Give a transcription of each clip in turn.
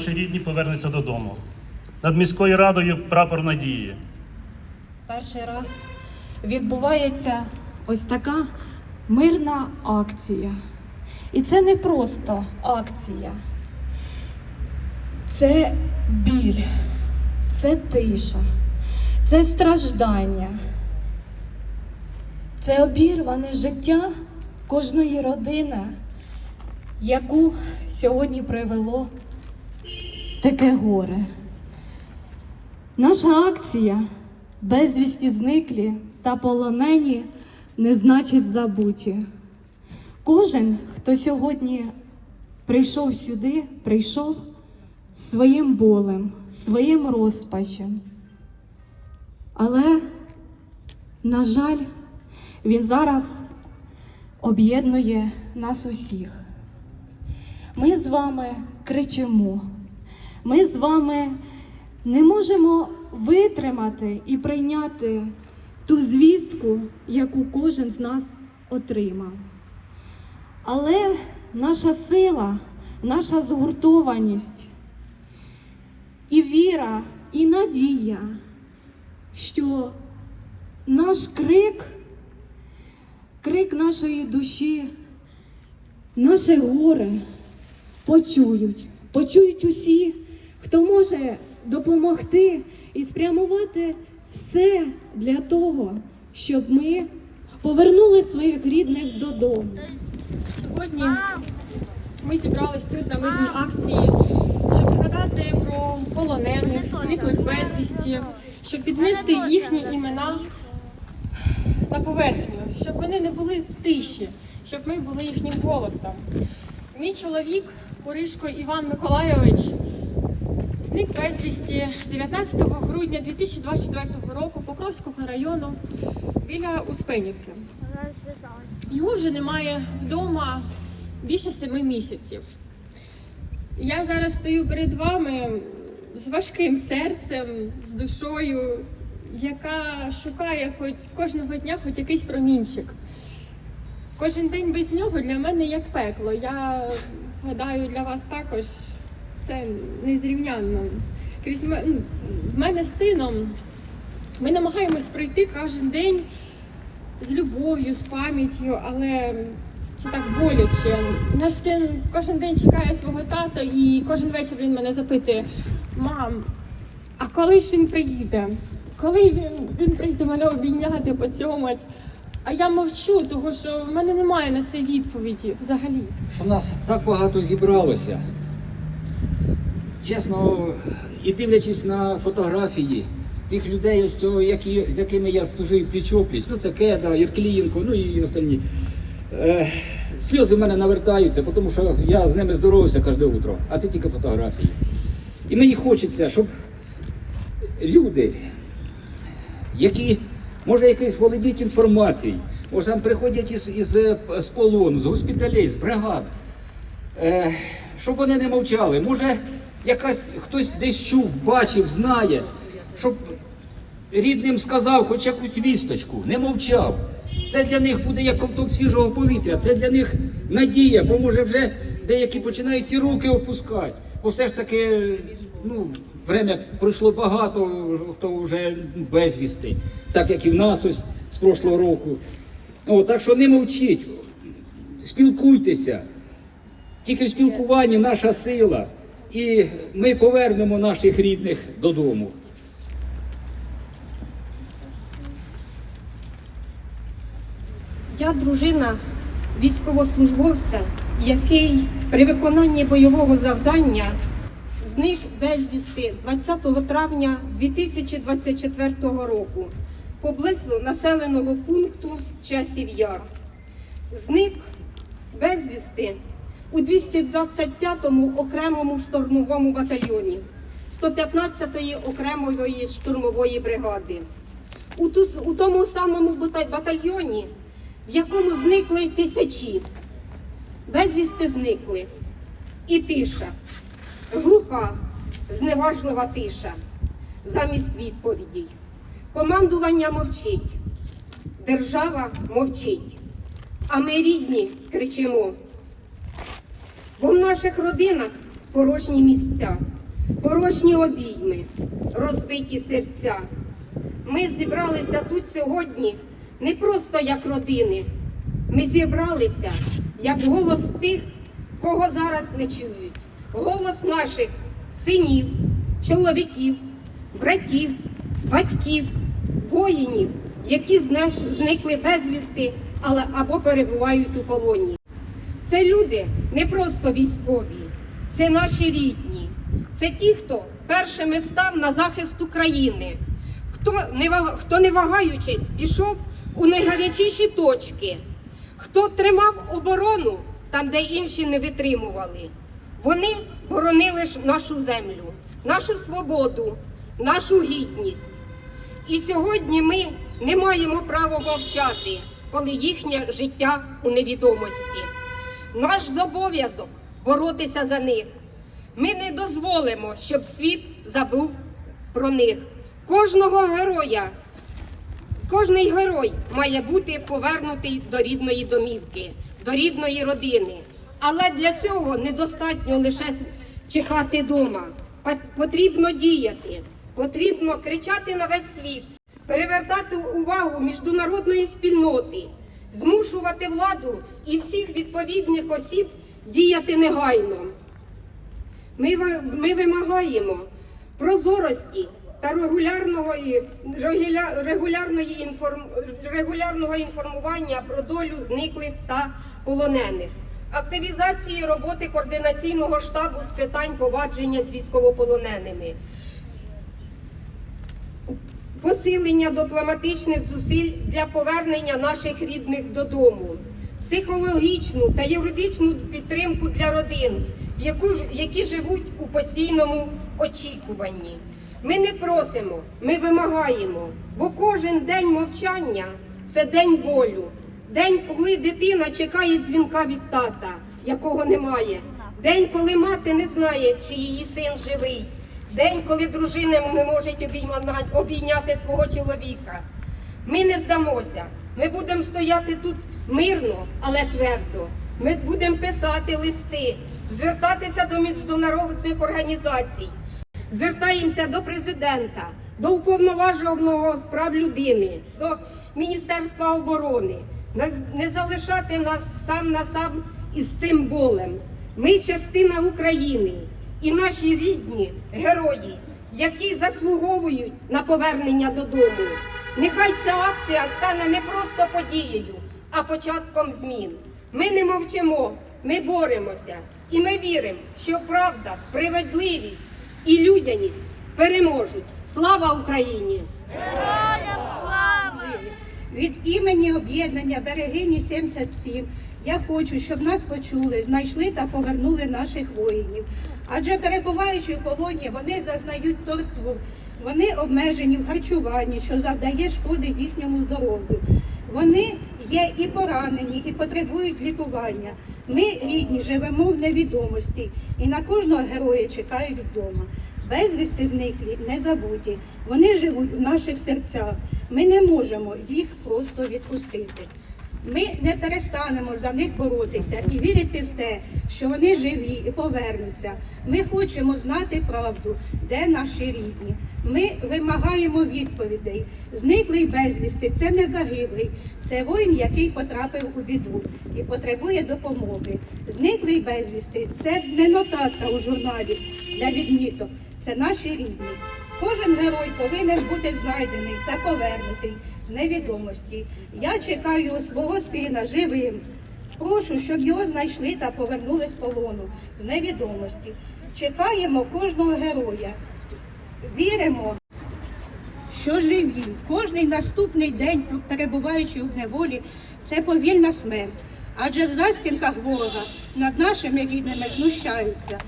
наші рідні повернуться додому. Над міською радою прапор надії. Перший раз відбувається ось така мирна акція. І це не просто акція. Це біль, це тиша, це страждання. Це обірване життя кожної родини, яку сьогодні привело таке горе. Наша акція безвісті зниклі та полонені не значить забуті. Кожен, хто сьогодні прийшов сюди, прийшов своїм болем, своїм розпачем. Але, на жаль, він зараз об'єднує нас усіх. Ми з вами кричимо. Ми з вами не можемо витримати і прийняти ту звістку, яку кожен з нас отримав. Але наша сила, наша згуртованість і віра, і надія, що наш крик, крик нашої душі, наше горе почують, почують усі, хто може допомогти і спрямувати все для того, щоб ми повернули своїх рідних додому. Сьогодні ми зібрались тут на мирній акції, щоб згадати про полонених, зниклих безвісті, щоб піднести їхні імена на поверхню, щоб вони не були в тиші, щоб ми були їхнім голосом. Мій чоловік, Поришко Іван Миколайович, зник безвісті 19 грудня 2024 року Покровського району біля Успенівки. Його вже немає вдома більше семи місяців. Я зараз стою перед вами з важким серцем, з душою, яка шукає хоч кожного дня хоч якийсь промінчик. Кожен день без нього для мене як пекло. Я гадаю, для вас також це незрівнянно. Крізь ну, в мене з сином ми намагаємось пройти кожен день з любов'ю, з пам'яттю, але це так боляче. Наш син кожен день чекає свого тата, і кожен вечір він мене запитує: мам, а коли ж він приїде? Коли він, він прийде мене обійняти, поцьомать? А я мовчу, тому що в мене немає на це відповіді взагалі. що нас так багато зібралося. Чесно, і дивлячись на фотографії тих людей, ось цього, які, з якими я служив пліч-опліч, ну це Кеда, Єрклієнко, ну і остальні. Е, сльози в мене навертаються, тому що я з ними здоровався кожне утро, а це тільки фотографії. І мені хочеться, щоб люди, які, може, якийсь володіють інформацією, може там приходять із, із, з полону, з госпіталей, з бригад, е, щоб вони не мовчали. Може, якась хтось десь чув, бачив, знає, щоб рідним сказав хоч якусь вісточку, не мовчав. Це для них буде як ковток свіжого повітря, це для них надія, бо може вже деякі починають і руки опускати. Бо все ж таки, ну, время пройшло багато, то вже безвісти, так як і в нас ось з прошлого року. О, так що не мовчіть, спілкуйтеся. Тільки в спілкуванні наша сила, і ми повернемо наших рідних додому. Я дружина військовослужбовця, який при виконанні бойового завдання зник безвісти 20 травня 2024 року поблизу населеного пункту Часів Яр. Зник безвісти у 225-му окремому штурмовому батальйоні 115-ї окремої штурмової бригади. У, ту, у тому самому батальйоні, в якому зникли тисячі, безвісти зникли. І тиша, глуха, зневажлива тиша, замість відповідей. Командування мовчить, держава мовчить, а ми рідні кричимо. Бо в наших родинах порожні місця, порожні обійми, розбиті серця. Ми зібралися тут сьогодні не просто як родини. Ми зібралися як голос тих, кого зараз не чують. Голос наших синів, чоловіків, братів, батьків, воїнів, які зникли безвісти, або перебувають у полоні. Це люди не просто військові, це наші рідні, це ті, хто першими став на захист України, хто не, хто не вагаючись пішов у найгарячіші точки, хто тримав оборону там, де інші не витримували. Вони боронили ж нашу землю, нашу свободу, нашу гідність. І сьогодні ми не маємо права мовчати, коли їхнє життя у невідомості. Наш зобов'язок боротися за них. Ми не дозволимо, щоб світ забув про них. Кожного героя, кожний герой має бути повернутий до рідної домівки, до рідної родини. Але для цього недостатньо лише чекати вдома. Потрібно діяти, потрібно кричати на весь світ, перевертати увагу міжнародної спільноти, змушувати владу і всіх відповідних осіб діяти негайно. Ми, ми вимагаємо прозорості та регулярного, регулярної інформ, регулярного інформування про долю зниклих та полонених, активізації роботи координаційного штабу з питань повадження з військовополоненими, посилення дипломатичних зусиль для повернення наших рідних додому, психологічну та юридичну підтримку для родин, які живуть у постійному очікуванні. Ми не просимо, ми вимагаємо, бо кожен день мовчання це день болю, день, коли дитина чекає дзвінка від тата, якого немає, день, коли мати не знає, чи її син живий. День, коли дружина не обіймана- обійняти свого чоловіка. Ми не здамося. Ми будемо стояти тут мирно, але твердо. Ми будемо писати листи, звертатися до міжнародних організацій, звертаємося до президента, до уповноваженого з прав людини, до Міністерства оборони. Не залишати нас сам на сам із цим болем. Ми частина України і наші рідні герої, які заслуговують на повернення додому. Нехай ця акція стане не просто подією, а початком змін. Ми не мовчимо, ми боремося, і ми віримо, що правда, справедливість і людяність переможуть. Слава Україні! Від імені об'єднання Берегині 77 я хочу, щоб нас почули, знайшли та повернули наших воїнів. Адже перебуваючи в полоні, вони зазнають тортур, вони обмежені в харчуванні, що завдає шкоди їхньому здоров'ю. Вони є і поранені, і потребують лікування. Ми, рідні, живемо в невідомості, і на кожного героя чекають вдома. Безвісти зниклі, не забуті. Вони живуть в наших серцях. Ми не можемо їх просто відпустити. Ми не перестанемо за них боротися і вірити в те, що вони живі і повернуться. Ми хочемо знати правду, де наші рідні. Ми вимагаємо відповідей. Зниклий безвісти це не загиблий, це воїн, який потрапив у біду і потребує допомоги. Зниклий безвісти це не нотатка у журналі для відміток, це наші рідні. Кожен герой повинен бути знайдений та повернутий невідомості. Я чекаю свого сина живим. Прошу, щоб його знайшли та повернули з полону з невідомості. Чекаємо кожного героя. Віримо, що живі. Кожний наступний день, перебуваючи у неволі, це повільна смерть. Адже в застінках ворога над нашими рідними знущаються.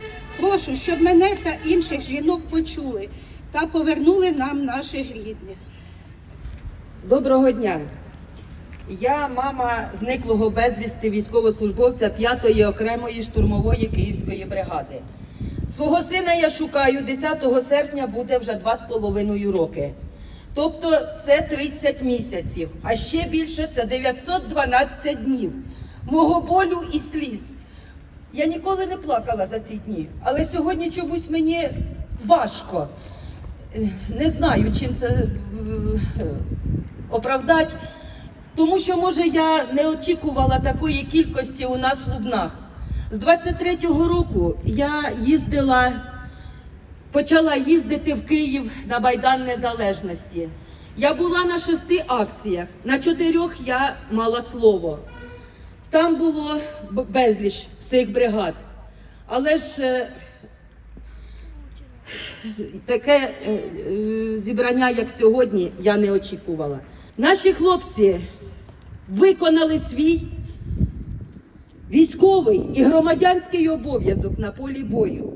Прошу, щоб мене та інших жінок почули та повернули нам наших рідних. Доброго дня. Я мама зниклого безвісти військовослужбовця 5-ї окремої штурмової київської бригади. Свого сина я шукаю 10 серпня буде вже 2,5 роки. Тобто це 30 місяців, а ще більше це 912 днів мого болю і сліз. Я ніколи не плакала за ці дні, але сьогодні чомусь мені важко. Е, Не знаю, чим це е, оправдати, тому що, може, я не очікувала такої кількості у нас в Лубнах. З 23-го року я їздила, почала їздити в Київ на Майдан Незалежності. Я була на шести акціях, на чотирьох я мала слово. Там було безліч цих бригад. Але ж е, таке е, е, зібрання, як сьогодні, я не очікувала. Наші хлопці виконали свій військовий і громадянський обов'язок на полі бою.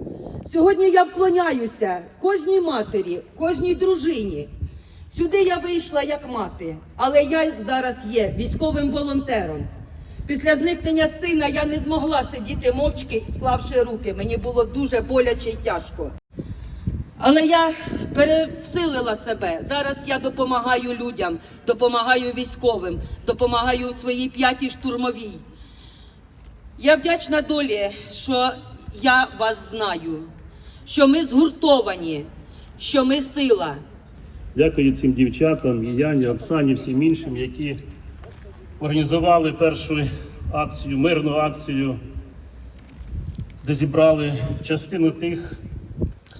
Сьогодні я вклоняюся кожній матері, кожній дружині. Сюди я вийшла як мати, але я зараз є військовим волонтером. Після зникнення сина я не змогла сидіти мовчки, склавши руки. Мені було дуже боляче і тяжко. Але я пересилила себе. Зараз я допомагаю людям, допомагаю військовим, допомагаю своїй п'ятій штурмовій. Я вдячна долі, що я вас знаю, що ми згуртовані, що ми сила. Дякую цим дівчатам, і Яні, Оксані, всім іншим, які організували першу акцію, мирну акцію, де зібрали частину тих,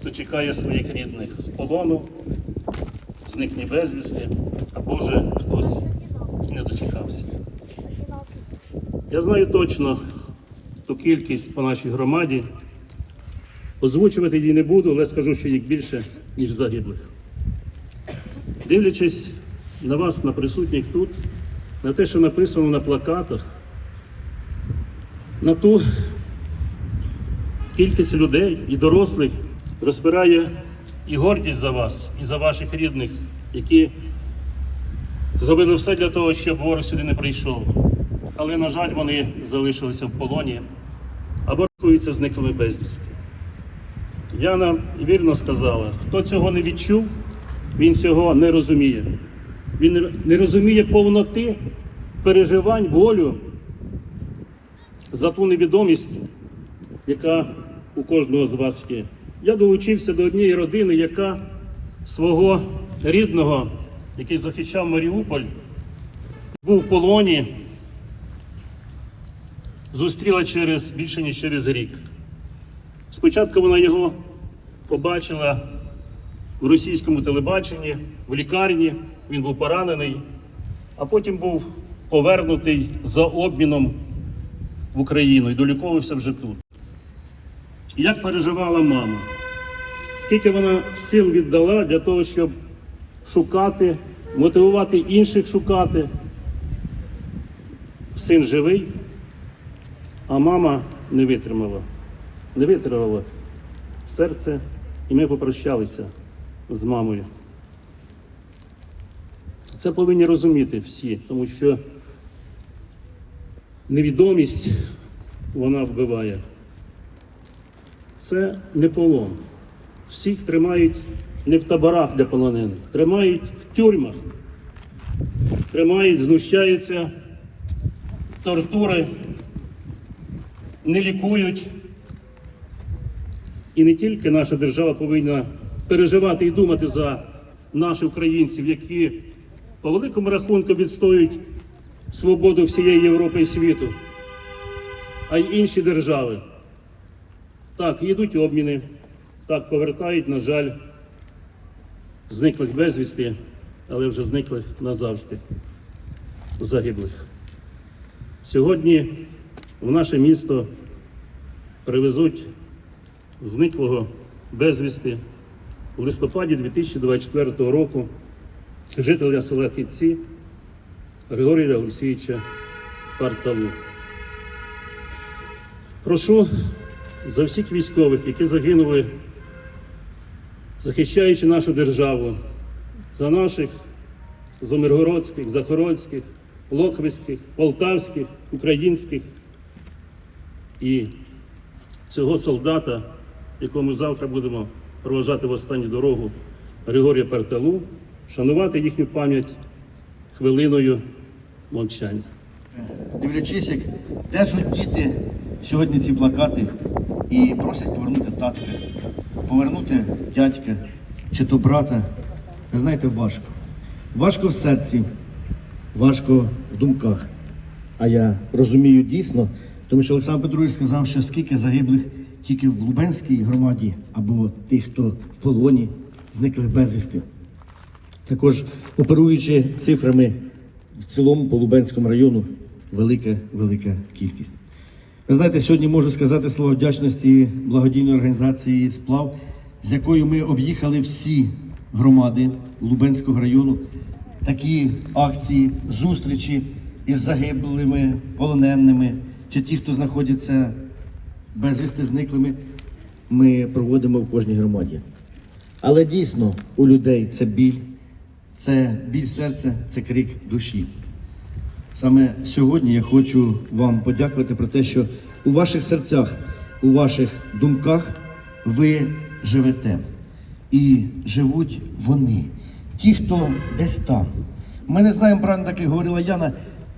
хто чекає своїх рідних з полону, зникне безвісти, або вже хтось не дочекався. Я знаю точно ту кількість по нашій громаді. Озвучувати її не буду, але скажу, що їх більше, ніж загиблих. Дивлячись на вас, на присутніх тут, на те, що написано на плакатах, на ту кількість людей і дорослих розпирає і гордість за вас, і за ваших рідних, які зробили все для того, щоб ворог сюди не прийшов. Але, на жаль, вони залишилися в полоні або рахуються зниклими безвісти. Яна вірно сказала, хто цього не відчув, він цього не розуміє. Він не- не розуміє повноти переживань, болю за ту невідомість, яка у кожного з вас є. Я долучився до однієї родини, яка свого рідного, який захищав Маріуполь, був в полоні, зустріла через більше ніж через рік. Спочатку вона його побачила в російському телебаченні, в лікарні, він був поранений, а потім був повернутий за обміном в Україну і доліковувався вже тут. Як переживала мама? Скільки вона сил віддала для того, щоб шукати, мотивувати інших шукати. Син живий, а мама не витримала. Не витримала серце, і ми попрощалися з мамою. Це повинні розуміти всі, тому що невідомість вона вбиває. Це не полон. Всіх тримають не в таборах для полонених, тримають в тюрмах, тримають, знущаються, тортури, не лікують. І не тільки наша держава повинна переживати і думати за наших українців, які по великому рахунку відстоюють свободу всієї Європи і світу, а й інші держави. Так, йдуть обміни, так, повертають, на жаль, зниклих безвісти, але вже зниклих назавжди, загиблих. Сьогодні в наше місто привезуть зниклого безвісти в листопаді 2024 року жителя села Хідці Григорія Олексійовича Парталу. Прошу за всіх військових, які загинули, захищаючи нашу державу, за наших Замиргородських, Захорольських, Локвицьких, Полтавських, українських і цього солдата, якого ми завтра будемо проважати в останню дорогу Григорія Парталу, вшанувати їхню пам'ять хвилиною мовчання. дивлячись, як держать діти сьогодні ці плакати і просять повернути татка, повернути дядька чи то брата. Ви знаєте, важко. Важко в серці, важко в думках. А я розумію дійсно, тому що Олександр Петрович сказав, що скільки загиблих тільки в Лубенській громаді або тих, хто в полоні, зниклих безвісти. Також оперуючи цифрами в цілому по Лубенському району, велика, велика кількість. Ви знаєте, сьогодні можу сказати слово вдячності благодійної організації Сплав, з якою ми об'їхали всі громади Лубенського району. Такі акції, зустрічі із загиблими, полоненими чи ті, хто знаходяться безвісти зниклими, ми проводимо в кожній громаді. Але дійсно у людей це біль, це біль серця, це крик душі. Саме сьогодні я хочу вам подякувати про те, що у ваших серцях, у ваших думках ви живете. І живуть вони, ті, хто десь там. Ми не знаємо, правильно так як говорила Яна,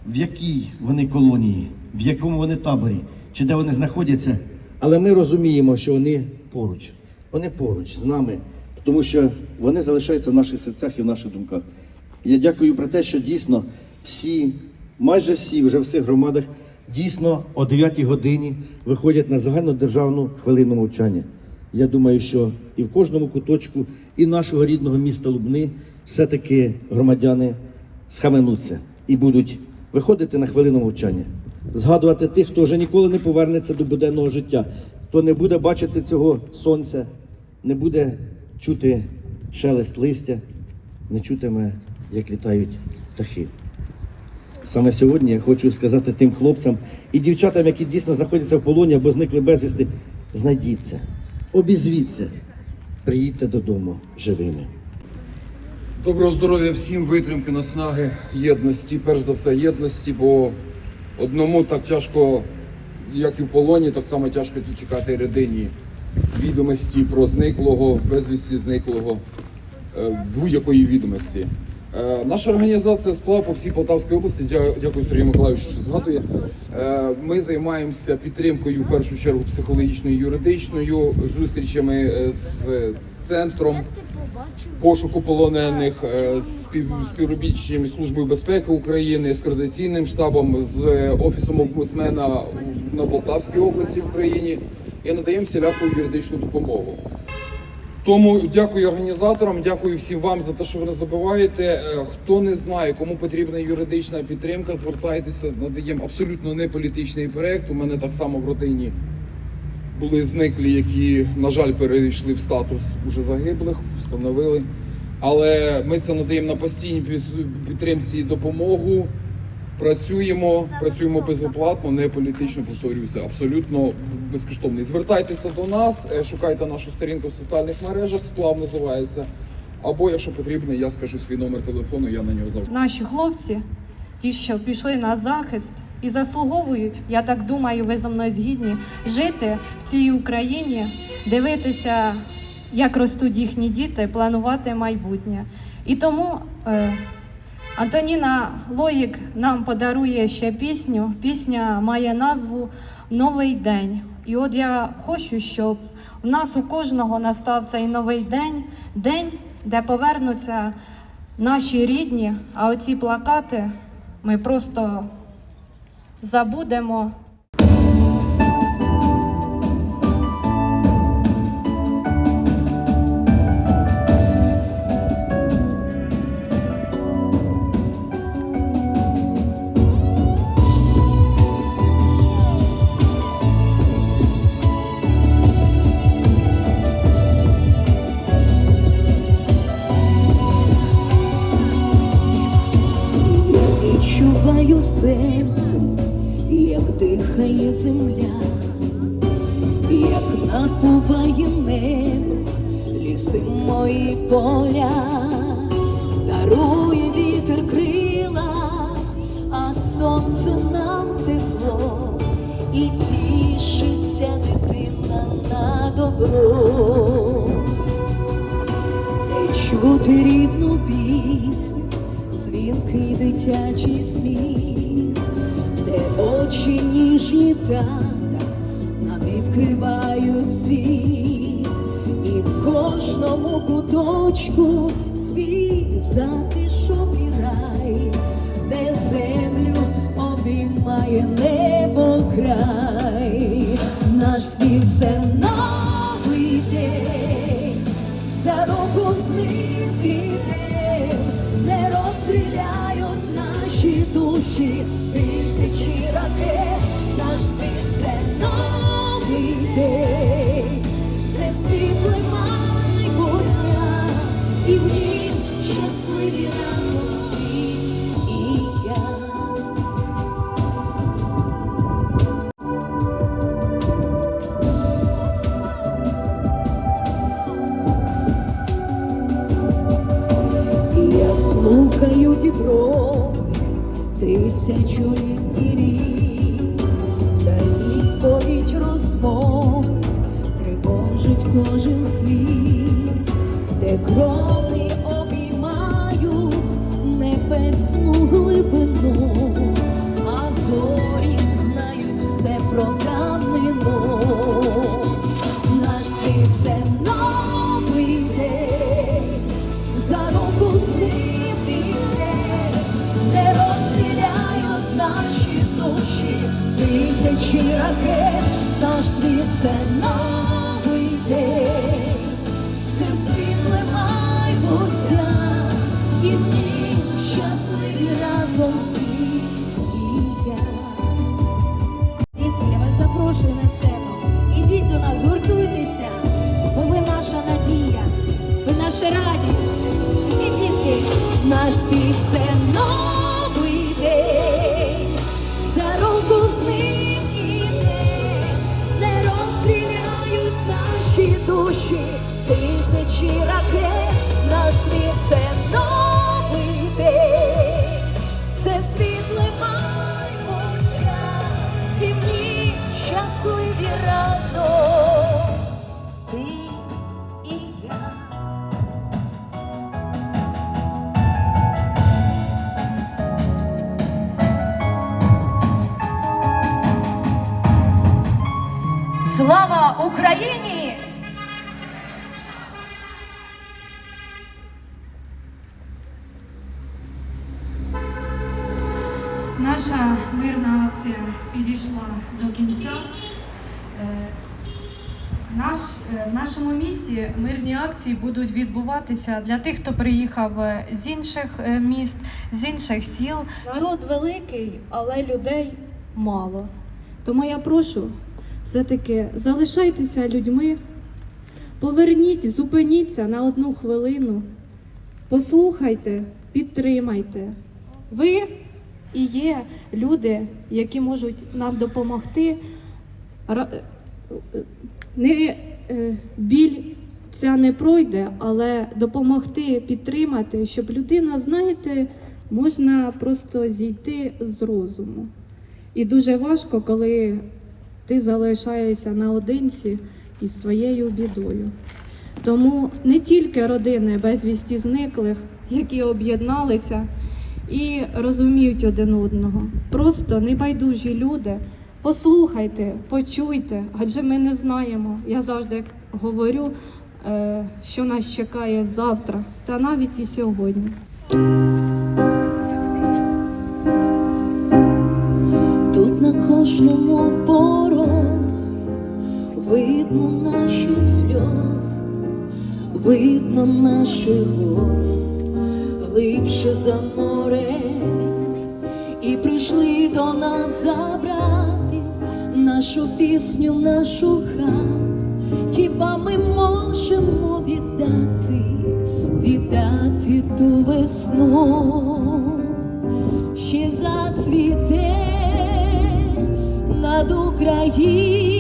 в якій вони колонії, в якому вони таборі, чи де вони знаходяться. Але ми розуміємо, що вони поруч. Вони поруч з нами, тому що вони залишаються в наших серцях і в наших думках. Я дякую про те, що дійсно всі, майже всі вже в всіх громадах дійсно о 9 годині виходять на загальнодержавну хвилину мовчання. Я думаю, що і в кожному куточку і нашого рідного міста Лубни все-таки громадяни схаменуться і будуть виходити на хвилину мовчання, згадувати тих, хто вже ніколи не повернеться до буденного життя, хто не буде бачити цього сонця, не буде чути шелест листя, не чутиме, як літають птахи. Саме сьогодні я хочу сказати тим хлопцям і дівчатам, які дійсно знаходяться в полоні або зникли безвісти, знайдіться, обізвіться, приїдьте додому живими. Доброго здоров'я всім, витримки, наснаги, єдності, перш за все єдності, бо одному так тяжко, як і в полоні, так само тяжко чекати людині відомості про зниклого, безвісті зниклого, е, будь-якої відомості. Е, Наша організація сплав по всій Полтавській області. Дя- Дякую Сергію Миколаївичу, що згадує. Е, Ми займаємося підтримкою в першу чергу психологічною, юридичною, зустрічами е, з центром пошуку полонених, е, спів, співробітченням із Службою безпеки України, з координаційним штабом, з офісом омбудсмена на Полтавській області в Україні і надаємо всіляку юридичну допомогу. Тому дякую організаторам, дякую всім вам за те, що ви не забуваєте. Е, Хто не знає, кому потрібна юридична підтримка, звертайтеся, надаємо абсолютно не політичний проект. У мене так само в родині були зниклі, які, на жаль, перейшли в статус уже загиблих, встановили. Але ми це надаємо на постійній підтримці і допомогу. Працюємо, працюємо безоплатно, не політично повторююся, абсолютно безкоштовно. Звертайтеся до нас, е, шукайте нашу сторінку в соціальних мережах, сплав називається. Або, якщо потрібно, я скажу свій номер телефону, я на нього завжди. Наші хлопці, ті, що пішли на захист і заслуговують, я так думаю, ви зі мною згідні, жити в цій Україні, дивитися, як ростуть їхні діти, планувати майбутнє. І тому е, Антоніна Лоїк нам подарує ще пісню. Пісня має назву Новий день. І от я хочу, щоб у нас у кожного настав цей новий день, день, де повернуться наші рідні, а оці плакати ми просто забудемо. Відчуваю серце, як дихає земля, як напуває небо, ліси мої поля, дарує вітер крила, а сонце нам тепло, і тішиться дитина на добро. Ей, чути рідну пісню, дзвінкий дитячий сміх, Справжні тата нам відкривають світ, і в кожному куточку свій затишок і рай, де землю обіймає небо край, наш світ це новий день, за року з ним ідем, душі, тисячі ракет, наш світ це новий день, це світле майбуття, і в нім щасливі разом і я. Я слухаю діброви тисячолітній рік, світ душі, тисячі ракет, наш світ це новий день, це світле майбуття, і в ній щасливі разом. Ти і я. Слава Україні! Мирні акції будуть відбуватися для тих, хто приїхав е, з інших е, міст, з інших сіл. Народ великий, але людей мало. Тому я прошу все-таки залишайтеся людьми, поверніть, зупиніться на одну хвилину, послухайте, підтримайте. Ви і є люди, які можуть нам допомогти. Е, Не біль ця не пройде, але допомогти підтримати, щоб людина, знаєте, можна просто зійти з розуму. І дуже важко, коли ти залишаєшся наодинці із своєю бідою. Тому не тільки родини безвісті зниклих, які об'єдналися і розуміють один одного. Просто небайдужі люди. Послухайте, почуйте, адже ми не знаємо. Я завжди говорю, що нас чекає завтра, та навіть і сьогодні. Тут на кожному порозі видно наші сльози, видно наші гори, глибше за море, і прийшли до нас забрати нашу пісню, нашу хату. Хіба ми можемо віддати, віддати ту весну? ще зацвіте над Україною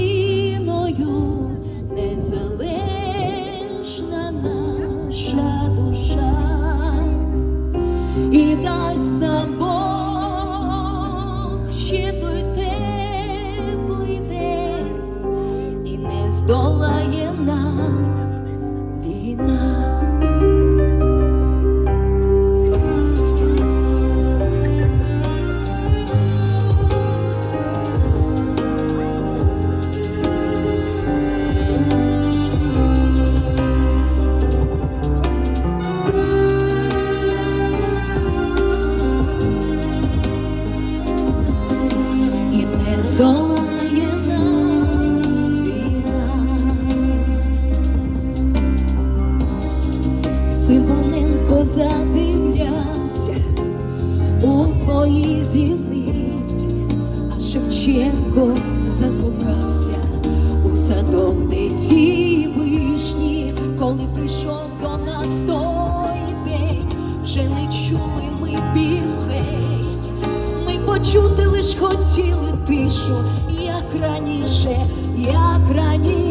тишу, як раніше, як раніше,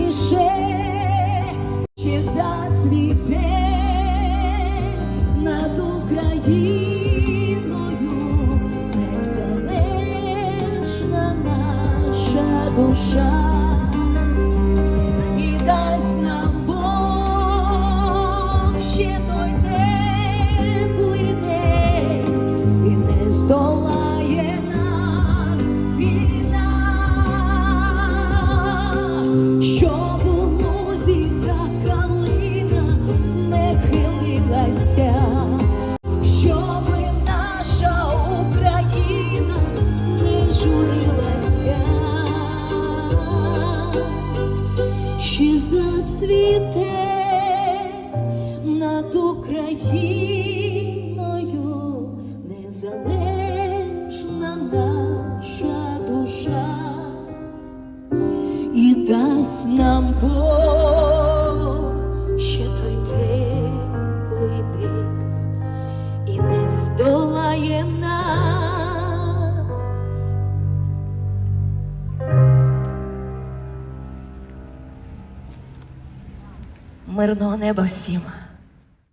Мирного неба всім.